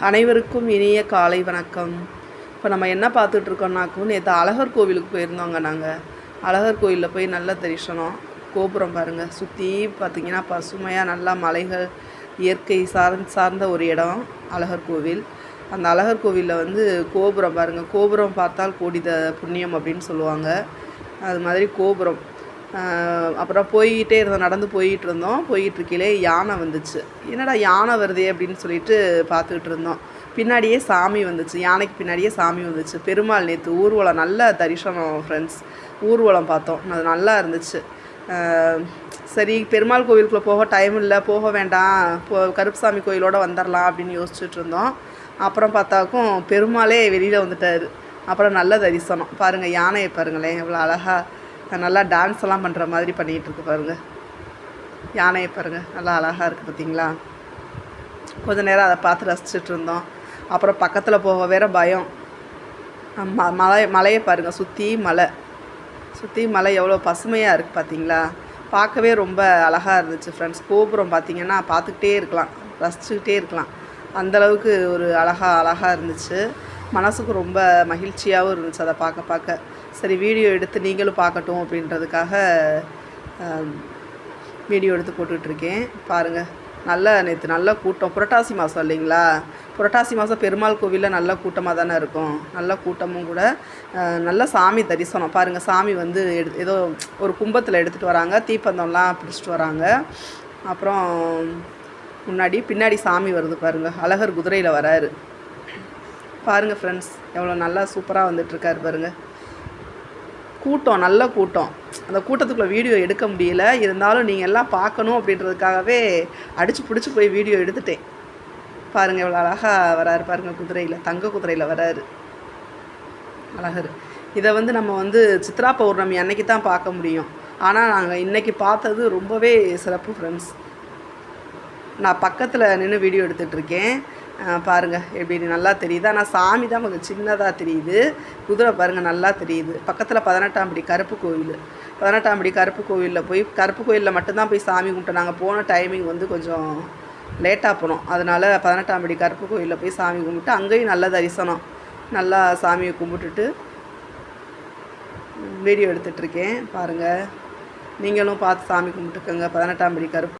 அனைவருக்கும் இனிய காலை வணக்கம். இப்போ நம்ம என்ன பார்த்துட்ருக்கோம்னாக்கும் நேற்று அழகர் கோவிலுக்கு போயிருந்தோங்க நாங்கள் அழகர் கோவிலில் போய் நல்ல தரிசனம். கோபுரம் பாருங்கள் சுற்றி பார்த்தீங்கன்னா பசுமையாக நல்லா மலைகள் இயற்கை சார்ந்த சார்ந்த ஒரு இடம் அழகர் கோவில். அந்த அழகர் கோவிலில் வந்து கோபுரம் பாருங்கள் கோபுரம் பார்த்தால் கோடித புண்ணியம் அப்படின்னு சொல்லுவாங்க. அது மாதிரி கோபுரம். அப்புறம் போய்கிட்டே இருந்தோம் நடந்து போயிட்டு இருந்தோம். போயிட்டு இருக்கையிலே யானை வந்துச்சு. என்னடா யானை வருதே அப்படின்னு சொல்லிட்டு பார்த்துக்கிட்டு இருந்தோம். பின்னாடியே சாமி வந்துச்சு. யானைக்கு பின்னாடியே சாமி வந்துச்சு. பெருமாள் நேற்று ஊர்வலம் நல்ல தரிசனம் ஃப்ரெண்ட்ஸ் ஊர்வலம் பார்த்தோம். அது நல்லா இருந்துச்சு. சரி பெருமாள் கோவிலுக்குள்ளே போக டைம் இல்லை. போக வேண்டாம். போ கருப்புசாமி கோயிலோட வந்துடலாம் அப்படின்னு யோசிச்சுட்டு இருந்தோம். அப்புறம் பார்த்தாக்கும் பெருமாளே வெளியில் வந்துட்டார். அப்புறம் நல்ல தரிசனம். பாருங்கள் யானையை பாருங்களேன். எவ்வளோ அழகாக நல்லா டான்ஸ் எல்லாம் பண்ணுற மாதிரி பண்ணிகிட்டு இருக்கு பாருங்கள் யானையை பாருங்கள் நல்லா அழகாக இருக்குது பார்த்தீங்களா கொஞ்ச நேரம் அதை பார்த்து ரசிச்சுட்டு இருந்தோம். அப்புறம் பக்கத்தில் போக வேற பயம். ம மலை மலையை பாருங்கள் சுற்றி மலை. சுற்றி மலை எவ்வளோ பசுமையாக இருக்குது பார்த்தீங்களா பார்க்கவே ரொம்ப அழகாக இருந்துச்சு ஃப்ரெண்ட்ஸ் கோபுரம் பார்த்தீங்கன்னா பார்த்துக்கிட்டே இருக்கலாம். ரசிச்சுக்கிட்டே இருக்கலாம். அந்தளவுக்கு ஒரு அழகாக அழகாக இருந்துச்சு. மனசுக்கு ரொம்ப மகிழ்ச்சியாகவும் இருந்துச்சு அதை பார்க்க பார்க்க. சரி வீடியோ எடுத்து நீங்களும் பார்க்கட்டும் அப்படின்றதுக்காக வீடியோ எடுத்து போட்டுட்ருக்கேன். பாருங்கள் நல்ல நேற்று நல்ல கூட்டம். புரட்டாசி மாதம் இல்லைங்களா? புரட்டாசி மாதம் பெருமாள் கோவிலில் நல்ல கூட்டமாக தானே இருக்கும். நல்ல கூட்டமும் கூட நல்ல சாமி தரிசனம். பாருங்கள் சாமி வந்து எடு ஏதோ ஒரு கும்பத்தில் எடுத்துகிட்டு வராங்க. தீப்பந்தம்லாம் பிடிச்சிட்டு வராங்க. அப்புறம் முன்னாடி பின்னாடி சாமி வருது பாருங்கள் அழகர் குதிரையில் வராரு. பாருங்கள் ஃப்ரெண்ட்ஸ் எவ்வளோ நல்லா சூப்பராக வந்துட்டுருக்காரு பாருங்கள் கூட்டம் நல்ல கூட்டம். அந்த கூட்டத்துக்குள்ளே வீடியோ எடுக்க முடியல. இருந்தாலும் நீங்கள் எல்லாம் பார்க்கணும் அப்படின்றதுக்காகவே அடித்து பிடிச்சி போய் வீடியோ எடுத்துட்டேன். பாருங்கள் இவ்வளோ அழகாக வராரு பாருங்கள் குதிரையில். தங்க குதிரையில் வராரு. அழகர். இதை வந்து நம்ம வந்து சித்ரா பௌர்ணமி அன்னைக்கு தான் பார்க்க முடியும். ஆனால் நாங்கள் இன்றைக்கி பார்த்தது ரொம்பவே சிறப்பு ஃப்ரெண்ட்ஸ் நான் பக்கத்தில் நின்று வீடியோ எடுத்துகிட்ருக்கேன் பாருங்கள் எப்படி நல்லா தெரியுது. ஆனால் சாமி தான் கொஞ்சம் சின்னதாக தெரியுது. குதிரை பாருங்கள் நல்லா தெரியுது. பக்கத்தில் பதினெட்டாம் படி கருப்பு கோவில். பதினெட்டாம் படி கருப்பு கோவிலில் போய் கருப்பு கோயிலில் மட்டும்தான் போய் சாமி கும்பிட்டோம். நாங்கள் போன டைமிங் வந்து கொஞ்சம் லேட்டாக போனோம். அதனால் பதினெட்டாம் படி கருப்பு கோயிலில் போய் சாமி கும்பிட்டு அங்கேயும் நல்ல தரிசனம். நல்லா சாமியை கும்பிட்டுட்டு வீடியோ எடுத்துகிட்ருக்கேன் பாருங்கள் நீங்களும் பார்த்து சாமி கும்பிட்டுக்கோங்க. பதினெட்டாம் படி கருப்பு